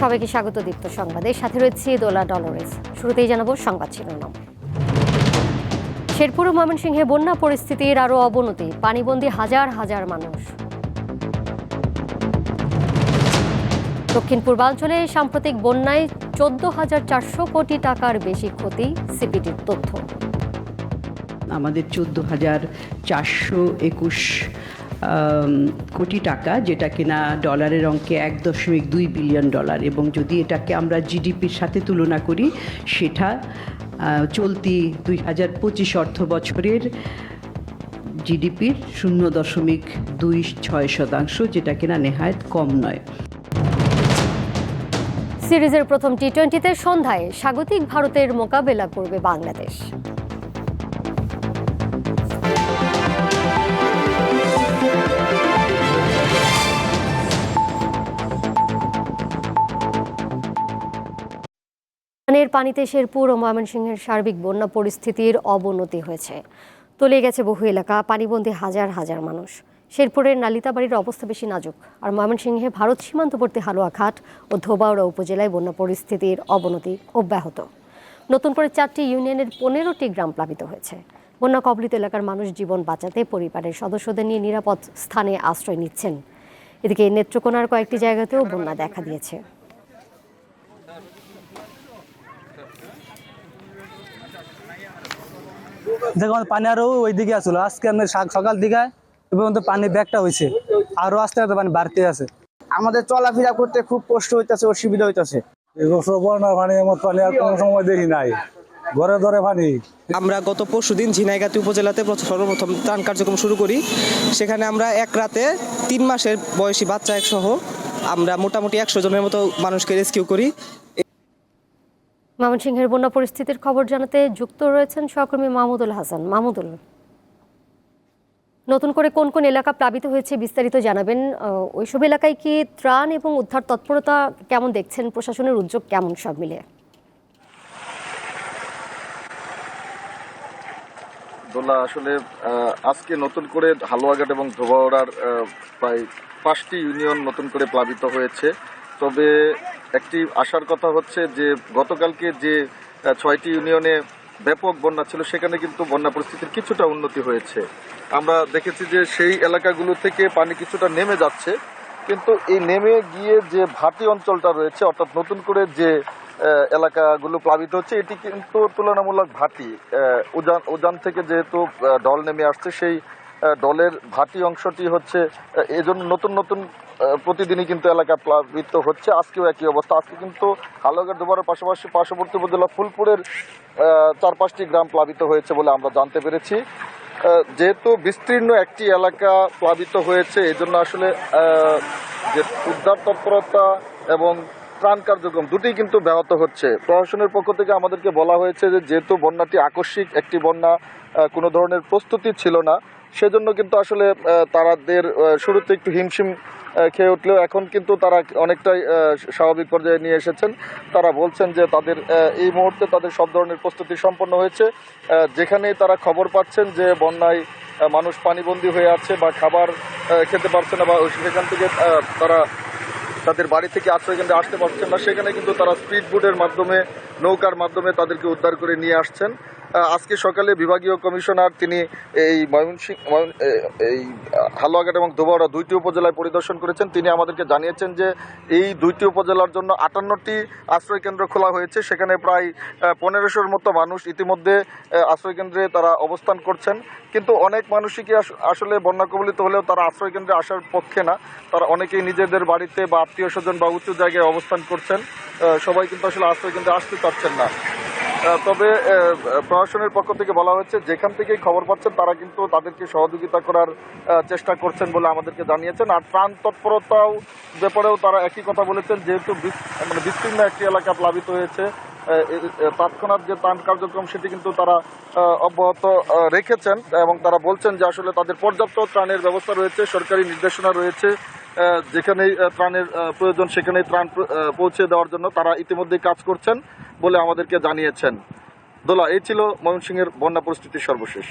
সবাইকে স্বাগত দীপ্ত সংবাদে। সাথে রয়েছে দোলা ডলরেস। শুরুতেই জানাব সংবাদ শিরোনাম। শেরপুর ও ময়মনসিংহে বন্যা পরিস্থিতির আরও অবনতি। পানিবন্দী হাজার হাজার মানুষ। দক্ষিণ পূর্বাঞ্চলে সাম্প্রতিক বন্যায় চোদ্দ হাজার চারশো কোটি টাকার বেশি ক্ষতি সিপিটির তথ্য। আমাদের চোদ্দ হাজার চারশো একুশ কোটি টাকা, যেটা কিনা ডলারের অঙ্কে এক দশমিক দুই বিলিয়ন ডলার। এবং যদি এটাকে আমরা জিডিপির সাথে তুলনা করি, সেটা চলতি দুই হাজার পঁচিশ অর্থ বছরের জিডিপির শূন্য দশমিক দুই ছয় শতাংশ, যেটা কিনা নেহায়ত কম নয়। সিরিজের প্রথম টি টোয়েন্টিতে সন্ধ্যায় স্বাগতিক ভারতের মোকাবেলা করবে বাংলাদেশ। পানিতে শেরপুর ও ময়মনসিংহের সার্বিক বন্যা পরিস্থিতির অবনতি হয়েছে। তলিয়ে গেছে বহু এলাকা, পানিবন্দী হাজার হাজার মানুষ। শেরপুরের নালিতাবাড়ির অবস্থা বেশি নাজুক। আর ময়মনসিংহে ভারত সীমান্তবর্তী হালুয়াঘাট ও ধোবাউড়া উপজেলায় বন্যা পরিস্থিতির অবনতি অব্যাহত। নতুন করে চারটি ইউনিয়নের পনেরোটি গ্রাম প্লাবিত হয়েছে। বন্যা কবলিত এলাকার মানুষ জীবন বাঁচাতে পরিবারের সদস্যদের নিয়ে নিরাপদ স্থানে আশ্রয় নিচ্ছেন। এদিকে নেত্রকোনার কয়েকটি জায়গাতেও বন্যা দেখা দিয়েছে। দেখো আমাদের পানি আরও ওইদিকে আসলো। আজকে আমাদের সকাল দিকে এবং পানি ব্যাগটা হয়েছে। আরও আস্তে আস্তে পানি বাড়তে আছে। আমাদের চলাফেরা করতে খুব কষ্ট হইতেছে অসুবিধা হইতেছে। এবছর বন্যার পানি এমন পানি আর কোনো সময় দেখি নাই। ঘরে ধরে পানি। আমরা গত পরশুদিন ঝিনাইগাতি উপজেলাতে সর্বপ্রথম ত্রাণ কার্যক্রম শুরু করি। সেখানে আমরা এক রাতে তিন মাসের বয়সী বাচ্চা এক সহ আমরা মোটামুটি একশো জনের মতো মানুষকে রেস্কিউ করি। ময়মনসিংহের বন্যা পরিস্থিতির খবর জানাতে যুক্ত রয়েছেন সহকর্মী মাহমুদুল হাসান। মাহমুদুল, নতুন করে কোন কোন এলাকা প্লাবিত হয়েছে বিস্তারিত জানাবেন। ওইসব এলাকায় কি ত্রাণ এবং উদ্ধার তৎপরতা কেমন দেখছেন? প্রশাসনের উদ্যোগ কেমন সব মিলে দোলা, আসলে আজকে নতুন করে হালুয়াঘাট এবং ধোবাওড়ার প্রায় পাঁচটি ইউনিয়ন নতুন করে প্লাবিত হয়েছে। তবে একটি আশার কথা হচ্ছে যে গতকালকে যে ছয়টি ইউনিয়নে ব্যাপক বন্যা ছিল, সেখানে কিন্তু বন্যা পরিস্থিতির কিছুটা উন্নতি হয়েছে। আমরা দেখেছি যে সেই এলাকাগুলো থেকে পানি কিছুটা নেমে যাচ্ছে, কিন্তু এই নেমে গিয়ে যে ভাটি অঞ্চলটা রয়েছে, অর্থাৎ নতুন করে যে এলাকাগুলো প্লাবিত হচ্ছে, এটি কিন্তু তুলনামূলক ভাটি। উজান উজান থেকে যেহেতু ডল নেমে আসছে, সেই ডলের ভাটি অংশটি হচ্ছে এজন্য নতুন নতুন প্রতিদিনই কিন্তু এলাকা প্লাবিত হচ্ছে। আজকেও একই অবস্থা। আজকে কিন্তু হালুয়াঘাট দুবারের পাশাপাশি পার্শ্ববর্তী উপজেলা ফুলপুরের চার পাঁচটি গ্রাম প্লাবিত হয়েছে বলে আমরা জানতে পেরেছি। যেহেতু বিস্তীর্ণ একটি এলাকা প্লাবিত হয়েছে এই জন্য আসলে যে উদ্ধার তৎপরতা এবং ত্রাণ কার্যক্রম দুটোই কিন্তু ব্যাহত হচ্ছে। প্রশাসনের পক্ষ থেকে আমাদেরকে বলা হয়েছে যে, যেহেতু বন্যাটি আকস্মিক একটি বন্যা কোনো ধরনের প্রস্তুতি ছিল না সেজন্য কিন্তু আসলে তারাদের শুরুতে একটু হিমশিম খেয়ে উঠলেও এখন কিন্তু তারা অনেকটাই স্বাভাবিক পর্যায়ে নিয়ে এসেছেন। তারা বলছেন যে তাদের এই মুহূর্তে তাদের সব ধরনের প্রস্তুতি সম্পন্ন হয়েছে। যেখানেই তারা খবর পাচ্ছেন যে বন্যায় মানুষ পানিবন্দী হয়ে আছে বা খাবার খেতে পারছে না বা সেখান থেকে তারা তাদের বাড়ি থেকে আশ্রয় কেন্দ্রে আসতে পারছেন না, সেখানে কিন্তু তারা স্পিড বোটের মাধ্যমে, নৌকার মাধ্যমে তাদেরকে উদ্ধার করে নিয়ে আসছেন। আজকে সকালে বিভাগীয় কমিশনার তিনি এই ময়মনসিংহ ময়মন- এই হালুয়াঘাট এবং দুবাড়া দুইটি উপজেলায় পরিদর্শন করেছেন। তিনি আমাদেরকে জানিয়েছেন যে এই দুইটি উপজেলার জন্য আটান্নটি আশ্রয় কেন্দ্র খোলা হয়েছে। সেখানে প্রায় পনেরোশোর মতো মানুষ ইতিমধ্যে আহ, আশ্রয় কেন্দ্রে তারা অবস্থান করছেন। কিন্তু অনেক মানুষই কি আসলে বন্যা কবলিত হলেও তারা আশ্রয় কেন্দ্রে আসার পক্ষে না। তারা অনেকেই নিজেদের বাড়িতে বা আত্মীয় স্বজন বা উঁচু জায়গায় অবস্থান করছেন। সবাই কিন্তু আসলে আশ্রয় কেন্দ্রে আসতে পারছেন না। তবে প্রশাসনের পক্ষ থেকে বলা হয়েছে, যেখান থেকেই খবর পাচ্ছেন, তারা কিন্তু তাদেরকে সহযোগিতা করার চেষ্টা করছেন বলে আমাদেরকে জানিয়েছেন। আর ত্রাণ তৎপরতাও ব্যাপারেও তারা একই কথা বলেছেন, যেহেতু মানে বিস্তীর্ণ একটি এলাকা প্লাবিত হয়েছে তৎক্ষণাৎ যে ত্রাণ কার্যক্রম সেটি কিন্তু তারা অব্যাহত রেখেছেন এবং তারা বলছেন যে আসলে তাদের পর্যাপ্ত ত্রাণের ব্যবস্থা রয়েছে, সরকারি নির্দেশনা রয়েছে যেখানেই ত্রাণের প্রয়োজন সেখানেই ত্রাণ পৌঁছে দেওয়ার জন্য তারা ইতিমধ্যেই কাজ করছেন বলে আমাদেরকে জানিয়েছেন। দোলা, এই ছিল ময়মনসিংহের বন্যা পরিস্থিতির সর্বশেষ।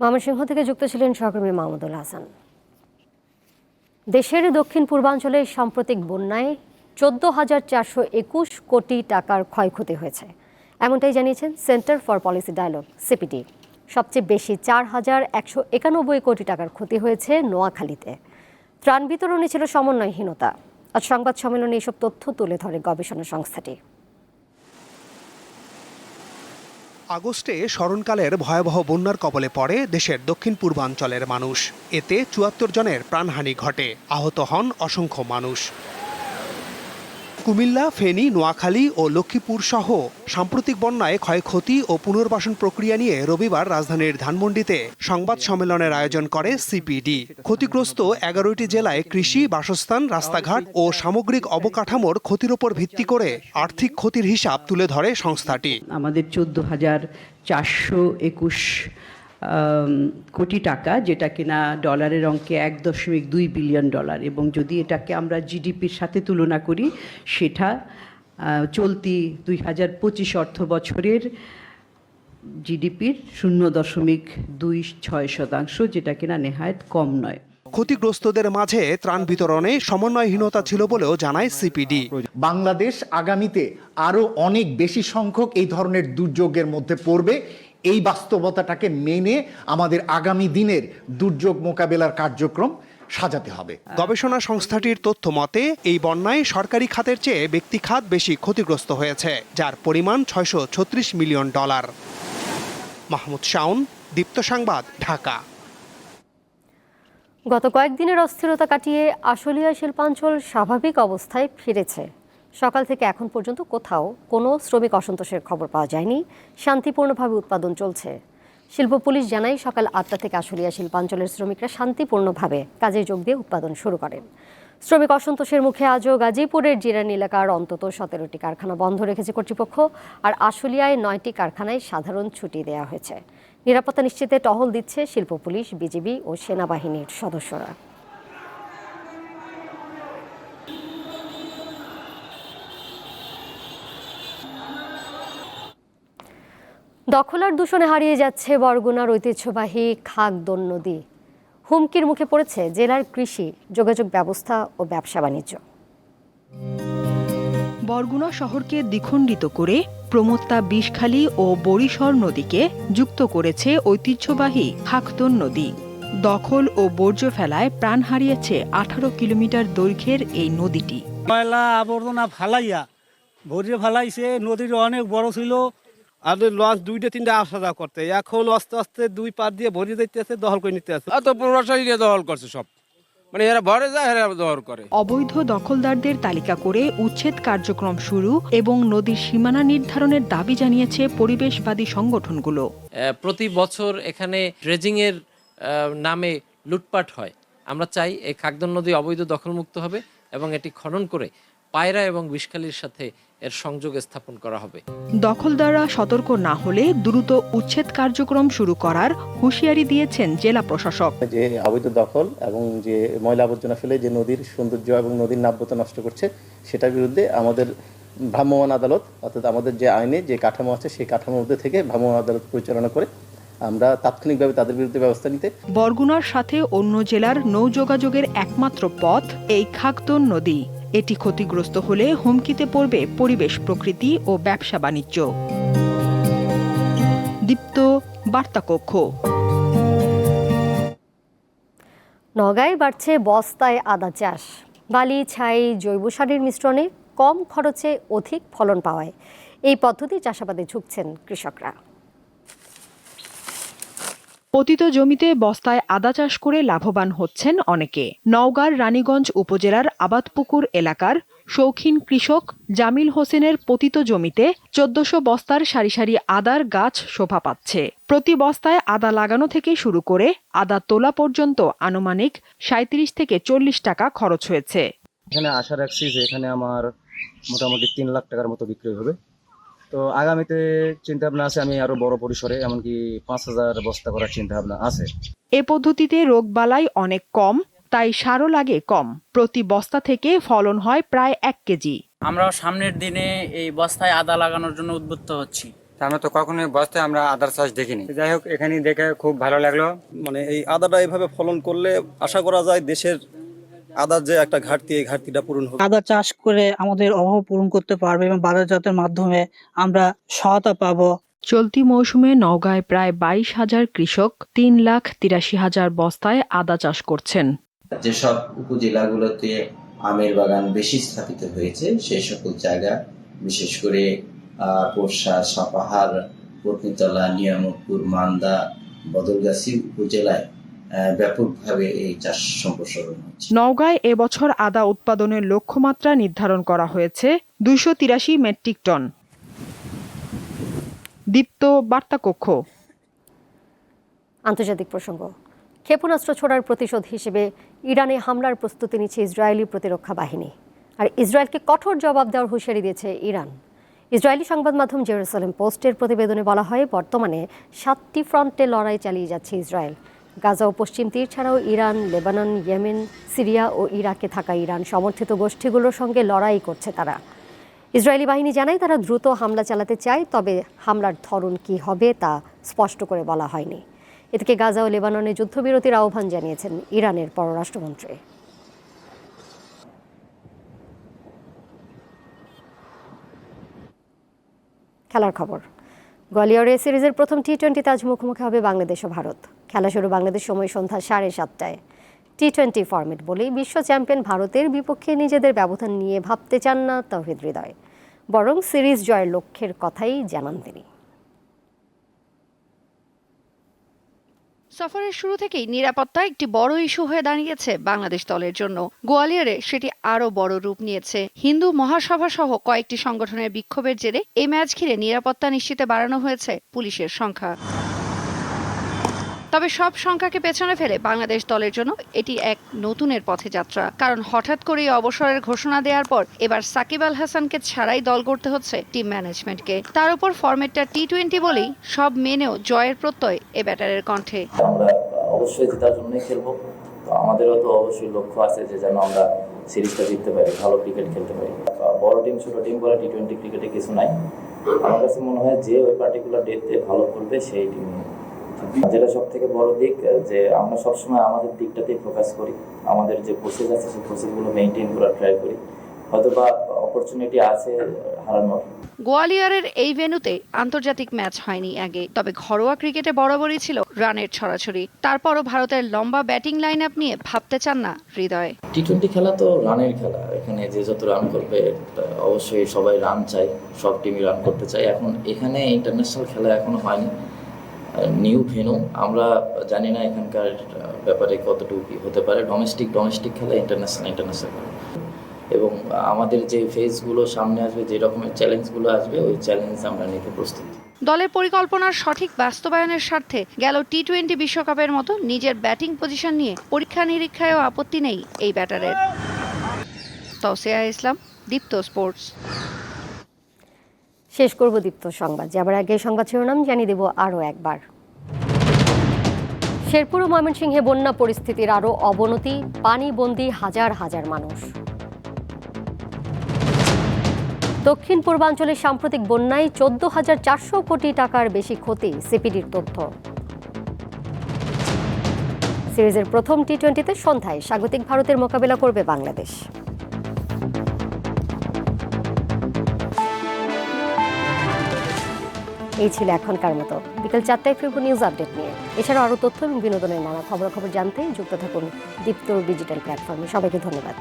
ময়মনসিংহ থেকে যুক্ত ছিলেন সহকর্মী মাহমুদুল হাসান। দেশের দক্ষিণ পূর্বাঞ্চলে সাম্প্রতিক বন্যায় চোদ্দ হাজার চারশো একুশ কোটি টাকার ক্ষয়ক্ষতি হয়েছে। এমনটাই জানিয়েছেন centre for policy dialogue, CPD. সবচেয়ে বেশি চার হাজার একশো একানব্বই কোটি টাকার ক্ষতি হয়েছে নোয়াখালীতে। ত্রাণ বিতরণে ছিল সমন্বয়হীনতা। আজ সংবাদ সম্মেলনে এসব তথ্য তুলে ধরে গবেষণা সংস্থাটি। আগস্টে স্মরণকালের ভয়াবহ বন্যার কবলে পড়ে দেশের দক্ষিণ পূর্বাঞ্চলের মানুষ। এতে চুয়াত্তর জনের প্রাণহানি ঘটে। আহত হন অসংখ্য মানুষ। কুমিল্লা, ফেনী, নোয়াখালী ও লক্ষ্মীপুর সহ সাম্প্রতিক বন্যায় ক্ষয়ক্ষতি ও পুনর্বাসন প্রক্রিয়া নিয়ে রবিবার রাজধানীর ধানমন্ডিতে সংবাদ সম্মেলনের আয়োজন করে সিপিডি। ক্ষতিগ্রস্ত এগারোটি জেলায় কৃষি, বাসস্থান, রাস্তাঘাট ও সামগ্রিক অবকাঠামোর ক্ষতির ওপর ভিত্তি করে আর্থিক ক্ষতির হিসাব তুলে ধরে সংস্থাটি। আমাদের চোদ্দ হাজার চারশো একুশ কোটি টাকা যেটা কিনা ডলারের অঙ্কে এক দশমিক দুই বিলিয়ন ডলার। এবং যদি এটাকে আমরা জিডিপির সাথে তুলনা করি সেটা চলতি দুই হাজার পঁচিশ অর্থ বছরের জিডিপির শূন্য দশমিক দুই ছয় শতাংশ যেটা কিনা নেহায়ত কম নয়। ক্ষতিগ্রস্তদের মাঝে ত্রাণ বিতরণে সমন্বয়হীনতা ছিল বলেও জানায় সিপিডি। বাংলাদেশ আগামীতে আরও অনেক বেশি সংখ্যক এই ধরনের দুর্যোগের মধ্যে পড়বে। এই বাস্তবতাটাকে মেনে আমাদের আগামী দিনের দুর্যোগ মোকাবেলার কার্যক্রম সাজাতে হবে। গবেষণা সংস্থাটির তথ্য মতে এই বন্যায় সরকারি খাতের চেয়ে ব্যক্তি খাত বেশি ক্ষতিগ্রস্ত হয়েছে যার পরিমাণ ছয়শো ছত্রিশ মিলিয়ন ডলার। মাহমুদ শাওন দীপ্ত সংবাদ ঢাকা। গত কয়েকদিনের অস্থিরতা কাটিয়ে আশুলিয়া শিল্পাঞ্চল স্বাভাবিক অবস্থায় ফিরেছে। সকাল থেকে এখন পর্যন্ত কোথাও কোনো শ্রমিক অসন্তোষের খবর পাওয়া যায়নি। শান্তিপূর্ণভাবে উৎপাদন চলছে। শিল্প পুলিশ জানায়, সকাল আটটা থেকে আশুলিয়া শিল্পাঞ্চলের শ্রমিকরা শান্তিপূর্ণভাবে কাজে যোগ দিয়ে উৎপাদন শুরু করেন। শ্রমিক অসন্তোষের মুখে আজও গাজীপুরের জিরান এলাকার অন্তত সতেরোটি কারখানা বন্ধ রেখেছে কর্তৃপক্ষ আর আশুলিয়ায় নয়টি কারখানায় সাধারণ ছুটি দেওয়া হয়েছে। নিরাপত্তা নিশ্চিতে টহল দিচ্ছে শিল্প পুলিশ, বিজিবি ও সেনাবাহিনীর সদস্যরা। দখলার দূষণে হারিয়ে যাচ্ছে বরগুনার ঐতিহ্যবাহী খাগদন নদী। হুমকির মুখে পড়েছে জেলার কৃষি যোগাযোগ ব্যবস্থা ও ব্যবসা বাণিজ্য। বরগুনা শহরকে দ্বিখণ্ডিত করে প্রমত্তা বিষখালী ও বরিশর নদীকে যুক্ত করেছে ঐতিহ্যবাহী খাকতন নদী। দখল ও বর্জ্য ফেলায় প্রাণ হারিয়েছে আঠারো কিলোমিটার দৈর্ঘ্যের এই নদীটি। ময়লা আবর্জনা ফালাইয়া ভরিয়ে ফালাইছে নদীর অনেক বড় ছিল আগে লঞ্চ দুইটা তিনটা আসা যাওয়া করতে। এখন আস্তে আস্তে দুই পার দিয়ে ভরিয়ে দিতেছে দখল করে নিতে আছে। এত প্রশাসনী দখল করছে সব। মানে এরা ভরে যায় এরা দখল করে। অবৈধ দখলদারদের তালিকা করে উচ্ছেদ কার্যক্রম শুরু এবং নদীর সীমানা নির্ধারণের দাবি জানিয়েছে পরিবেশবাদী সংগঠনগুলো। প্রতি বছর এখানে ড্রেজিং এর আহ, নামে লুটপাট হয়। আমরা চাই এই খাগদন নদী অবৈধ দখলমুক্ত হবে এবং এটি খনন করে পায়রা এবং বিষখালীর সাথে এর সংযোগ স্থাপন করা হবে। দখলদাররা সতর্ক না হলে দ্রুত উচ্ছেদ কার্যক্রম শুরু করার হুঁশিয়ারি দিয়েছেন জেলা প্রশাসক। যে অবৈধ দখল এবং যে ময়লা আবর্জনা ফেলে যে নদীর সৌন্দর্য এবং নদীর নাব্যতা নষ্ট করছে সেটার বিরুদ্ধে আমাদের ভ্রাম্যমাণ আদালত অর্থাৎ আমাদের যে আইনে যে কাঠামো আছে সেই কাঠামোর মধ্যে থেকে ভ্রাম্যমাণ আদালত পরিচালনা করে আমরা তাৎক্ষণিকভাবে তাদের বিরুদ্ধে ব্যবস্থা নিতে বরগুনার সাথে অন্য জেলার নৌযোগাযোগের একমাত্র পথ এই খাকতন নদী। এটি ক্ষতিগ্রস্ত হলে হুমকিতে পড়বে পরিবেশ, প্রকৃতি ও ব্যবসা বাণিজ্য। দীপ্ত বার্তাকক্ষ নগায় বাড়ছে বস্তায় আদা চাষ। বালি, ছাই, জৈব সারের মিশ্রণে কম খরচে অধিক ফলন পাওয়ায়। এই পদ্ধতি চাষাবাদে ঝুঁকছেন কৃষকরা। পতিত জমিতে বস্তায় আদা চাষ করে লাভবান হচ্ছেন অনেকে। নওগাঁর রানীগঞ্জ উপজেলার আবাদপুকুর এলাকার শৌখিন কৃষক জামিল হোসেনের পতিত জমিতে চোদ্দশো বস্তার সারি সারি আদার গাছ শোভা পাচ্ছে। প্রতি বস্তায় আদা লাগানো থেকে শুরু করে আদা তোলা পর্যন্ত আনুমানিক সাঁত্রিশ থেকে চল্লিশ টাকা খরচ হয়েছে। এখানে আশা রাখছি যে এখানে আমার মোটামুটি তিন লাখ টাকার মতো বিক্রি হবে। তো আগামীতে চিন্তা ভাবনা আছে আমি আরও বড় পরিসরে এমনকি পাঁচ হাজার বস্তা করার চিন্তা ভাবনা আছে। এ পদ্ধতিতে রোগবালাই অনেক কম তাই সারও লাগে কম। প্রতি বস্তা থেকে ফলন হয় প্রায় এক কেজি। আমরা সামনের দিনে এই বস্তায় আদা লাগানোর জন্য উদ্বুদ্ধ হচ্ছি। আমরা তো কখনো বস্তায় আমরা আদার চাষ দেখিনি। যাই হোক এখানে দেখে খুব ভালো লাগল। মানে এই আদাটা এভাবে ফলন করলে আশা করা যায় দেশের আদার যে একটা ঘাটতি এই ঘাটতিটা পূরণ হবে আদা চাষ করে আমাদের অভাব পূরণ করতে পারবে এবং বাজারজাতের মাধ্যমে আমরা সহায়তা পাবো। চলতি মৌসুমে নওগাঁয় প্রায় বাইশ হাজার কৃষক তিন লাখ তিরাশি হাজার বস্তায় আদা চাষ করছেন। যেসব উপজেলাগুলোতে আমের বাগান বেশি স্থাপিত হয়েছে সেই সকল জায়গা বিশেষ করে আহ, পোরশা সাপাহার পত্নীতলা নিয়ামতপুর মান্দা বদলগাছি উপজেলায় ব্যাপকভাবে এই চাষ সম্প্রসারণ হচ্ছে। নওগাঁয় এবছর আদা উৎপাদনের লক্ষ্যমাত্রা নির্ধারণ করা হয়েছে দুইশো তিরাশি মেট্রিক টন। দীপ্ত বার্তা কক্ষ আন্তর্জাতিক প্রসঙ্গ। ক্ষেপণাস্ত্র ছোড়ার প্রতিশোধ হিসেবে ইরানে হামলার প্রস্তুতি নিচ্ছে ইসরায়েলি প্রতিরক্ষা বাহিনী। আর ইসরায়েলকে কঠোর জবাব দেওয়ার হুঁশিয়ারি দিয়েছে ইরান। ইসরায়েলি সংবাদ মাধ্যম জেরুসালেম পোস্টের প্রতিবেদনে বলা হয় বর্তমানে সাতটি ফ্রন্টে লড়াই চালিয়ে যাচ্ছে ইসরায়েল। গাজা ও পশ্চিম তীর ছাড়াও ইরান, লেবানন, ইয়েমেন, সিরিয়া ও ইরাকে থাকা ইরান সমর্থিত গোষ্ঠীগুলোর সঙ্গে লড়াই করছে তারা। ইসরায়েলি বাহিনী জানায় তারা দ্রুত হামলা চালাতে চায়, তবে হামলার ধরন কী হবে তা স্পষ্ট করে বলা হয়নি। এদিকে গাজা ও লেবাননে যুদ্ধবিরতির আহ্বান জানিয়েছেন ইরানের পররাষ্ট্রমন্ত্রী। খেলার খবর। গোয়ালিয়রে সিরিজের প্রথম টি টোয়েন্টিতে আজ মুখোমুখি হবে বাংলাদেশ ও ভারত। খেলা শুরু বাংলাদেশ সময় সন্ধ্যা সাড়ে সাতটায়। টি টোয়েন্টি ফরম্যাট বলেই বিশ্ব চ্যাম্পিয়ন ভারতের বিপক্ষে নিজেদের ব্যবধান নিয়ে ভাবতে চান না তৌহিদ হৃদয়। বরং সিরিজ জয়ের লক্ষ্যের কথাই জানান তিনি। সফরের শুরু থেকেই নিরাপত্তা একটি বড় ইস্যু হয়ে দাঁড়িয়েছে বাংলাদেশ দলের জন্য। গোয়ালিয়রে সেটি আরও বড় রূপ নিয়েছে। হিন্দু মহাসভা সহ কয়েকটি সংগঠনের বিক্ষোভের জেরে এই ম্যাচ ঘিরে নিরাপত্তা নিশ্চিতে বাড়ানো হয়েছে পুলিশের সংখ্যা। তবে সব সংখ্যাকে পেছনে ফেলে বাংলাদেশ দলের জন্য এটি এক নতুনের পথে যাত্রা। কারণ হঠাৎ করেই অবসরের ঘোষণা দেওয়ার পর এবার সাকিব আল হাসানকে ছাড়াই দল করতে হচ্ছে টিম ম্যানেজমেন্টকে। তার উপর ফরম্যাটটা টি টোয়েন্টি বলেই সব মেনেও জয়ের প্রত্যয় এ ব্যাটারের কণ্ঠে। অবশ্যই জেতার জন্যই খেলব। আমাদেরও তো অবশ্যই লক্ষ্য আছে যে যেন আমরা সিরিজটা জিততে পারি, ভালো ক্রিকেট খেলতে পারি। বড় টিম, ছোট টিম বলে টি টোয়েন্টি ক্রিকেটে কিছু নাই। আমার কাছে মনে হয় যে ওই পার্টিকুলার ডেটে ভালো করবে সেই টিম যেটা সব থেকে বড় দিক যে আমরা সবসময় আমাদের দিকটাতেই ফোকাস করি। আমাদের যে প্রসেস আছে সেই প্রসেসগুলো মেনটেন করার ট্রাই করি। হয়তো বা অপরচুনিটি আছে হারানোর। গোয়ালিয়রের এই ভেন্যুতে আন্তর্জাতিক ম্যাচ হয়নি আগে তবে ঘরোয়া ক্রিকেটে বরাবরই ছিল রানের ছড়াছড়ি। তারপরও ভারতের লম্বা ব্যাটিং লাইন আপ নিয়ে ভাবতে চান না হৃদয়। টি টোয়েন্টি খেলা তো রানের খেলা এখানে যে যত রান করবে অবশ্যই সবাই রান চাই সব টিমই রান করতে চাই এখন এখানে ইন্টারন্যাশনাল খেলা এখনও হয়নি। নিউ ভেনু আমরা জানি না এখানকার ব্যাপারে কতটুকু হতে পারে। ডোমেস্টিক ডোমেস্টিক খেলা ইন্টারন্যাশনাল ইন্টারন্যাশনাল এবং আমাদের যে ফেজগুলো সামনে আসবে, যে রকমের চ্যালেঞ্জগুলো আসবে, ওই চ্যালেঞ্জ আমরা নিতে প্রস্তুত। দলের পরিকল্পনার সঠিক বাস্তবায়নের স্বার্থে গেল টি টোয়েন্টি বিশ্বকাপের মতো নিজের ব্যাটিং পজিশন নিয়ে পরীক্ষা নিরীক্ষায়ও আপত্তি নেই এই ব্যাটারের। তসিয়া ইসলাম, দীপ্ত স্পোর্টস। শেষ করব দীপ্ত সংবাদ। যাবার আগে সংবাদ শিরোনাম জানিয়ে দেব আরও একবার। শেরপুর ও ময়মনসিংহে বন্যা পরিস্থিতির আরও অবনতি পানিবন্দী হাজার হাজার মানুষ। দক্ষিণ পূর্বাঞ্চলের সাম্প্রতিক বন্যায় চোদ্দ হাজার চারশো কোটি টাকার বেশি ক্ষতি সিপিডির তথ্য। সিরিজের প্রথম টি টোয়েন্টিতে সন্ধ্যায় স্বাগতিক ভারতের মোকাবেলা করবে বাংলাদেশ। এই ছিল এখনকার মতো। বিকেল চারটায় ফিরব নিউজ আপডেট নিয়ে। এছাড়া আরও তথ্য এবং বিনোদনের নানা খবরাখবর জানতে যুক্ত থাকুন দীপ্ত ডিজিটাল প্ল্যাটফর্মে সবাইকে ধন্যবাদ।